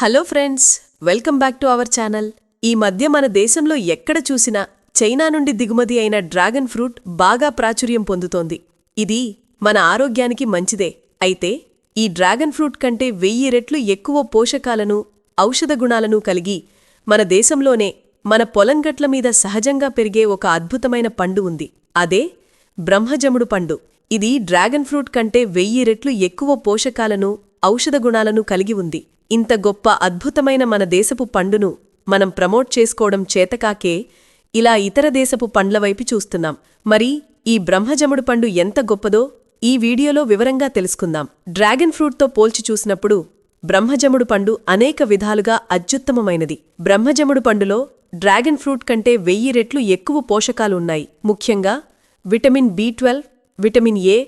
Hello friends welcome back to our channel ఈ మధ్య మన దేశంలో ఎక్కడ చూసినా చైనా నుండి దిగుమతి అయిన డ్రాగన్ ఫ్రూట్ బాగా ప్రాచుర్యం పొందుతోంది. ఇది మన ఆరోగ్యానికి మంచిదే. అయితే ఈ డ్రాగన్ ఫ్రూట్ కంటే వెయ్యి రెట్లు ఎక్కువ పోషకాలను ఔషధ గుణాలను కలిగి మన దేశంలోనే మన పొలంగట్ల మీద సహజంగా పెరిగే ఒక అద్భుతమైన పండు ఉంది. అదే బ్రహ్మజముడు పండు. ఇది డ్రాగన్ ఫ్రూట్ కంటే వెయ్యి రెట్లు ఎక్కువ పోషకాలను ఔషధ గుణాలను కలిగి ఉంది. ఇంత గొప్ప అద్భుతమైన మన దేశపు పండును మనం ప్రమోట్ చేసుకోవడం చేతకాకే ఇలా ఇతర దేశపు పండ్ల వైపు చూస్తున్నాం. మరి ఈ బ్రహ్మజముడు పండు ఎంత గొప్పదో ఈ వీడియోలో వివరంగా తెలుసుకుందాం. డ్రాగన్ ఫ్రూట్తో పోల్చి చూసినప్పుడు బ్రహ్మజముడు పండు అనేక విధాలుగా అత్యుత్తమమైనది. బ్రహ్మజముడు పండులో డ్రాగన్ ఫ్రూట్ కంటే వెయ్యి రెట్లు ఎక్కువ పోషకాలు ఉన్నాయి. ముఖ్యంగా vitamin B twelve vitamin A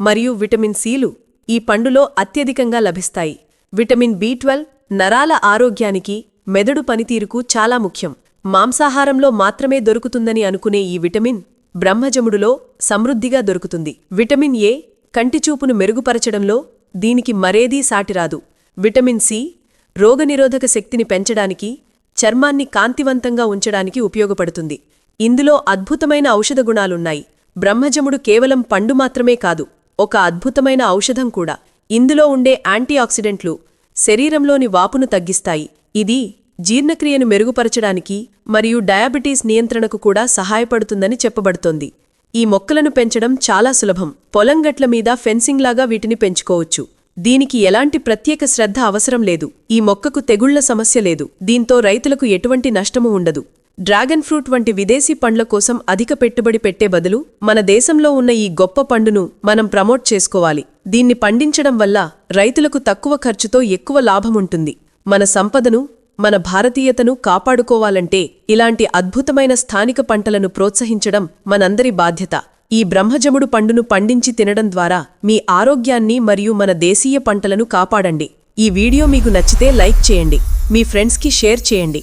మరియు విటమిన్ సిలు ఈ పండులో అత్యధికంగా లభిస్తాయి. విటమిన్ బి ట్వెల్వ్ నరాల ఆరోగ్యానికి మెదడు పనితీరుకు చాలా ముఖ్యం. మాంసాహారంలో మాత్రమే దొరుకుతుందని అనుకునే ఈ విటమిన్ బ్రహ్మజముడులో సమృద్ధిగా దొరుకుతుంది. విటమిన్ ఏ కంటిచూపును మెరుగుపరచడంలో దీనికి మరేదీ సాటిరాదు. విటమిన్ సి రోగనిరోధక శక్తిని పెంచడానికి చర్మాన్ని కాంతివంతంగా ఉంచడానికి ఉపయోగపడుతుంది. ఇందులో అద్భుతమైన ఔషధ గుణాలున్నాయి. బ్రహ్మజముడు కేవలం పండు మాత్రమే కాదు ఒక అద్భుతమైన ఔషధం కూడా. ఇందులో ఉండే యాంటీఆక్సిడెంట్లు శరీరంలోని వాపును తగ్గిస్తాయి. ఇది జీర్ణక్రియను మెరుగుపరచడానికి మరియు డయాబెటీస్ నియంత్రణకు కూడా సహాయపడుతుందని చెప్పబడుతోంది. ఈ మొక్కలను పెంచడం చాలా సులభం. పొలంగట్ల మీద ఫెన్సింగ్లాగా వీటిని పెంచుకోవచ్చు. దీనికి ఎలాంటి ప్రత్యేక శ్రద్ధ అవసరం లేదు. ఈ మొక్కకు తెగుళ్ళ సమస్య లేదు. దీంతో రైతులకు ఎటువంటి నష్టము ఉండదు. డ్రాగన్ ఫ్రూట్ వంటి విదేశీ పండ్ల కోసం అధిక పెట్టుబడి పెట్టే బదులు మన దేశంలో ఉన్న ఈ గొప్ప పండును మనం ప్రమోట్ చేసుకోవాలి. దీన్ని పండించడం వల్ల రైతులకు తక్కువ ఖర్చుతో ఎక్కువ లాభముంటుంది. మన సంపదను మన భారతీయతను కాపాడుకోవాలంటే ఇలాంటి అద్భుతమైన స్థానిక పంటలను ప్రోత్సహించడం మనందరి బాధ్యత. ఈ బ్రహ్మజముడు పండును పండించి తినడం ద్వారా మీ ఆరోగ్యాన్ని మరియు మన దేశీయ పంటలను కాపాడండి. ఈ వీడియో మీకు నచ్చితే లైక్ చేయండి. మీ ఫ్రెండ్స్కి షేర్ చేయండి.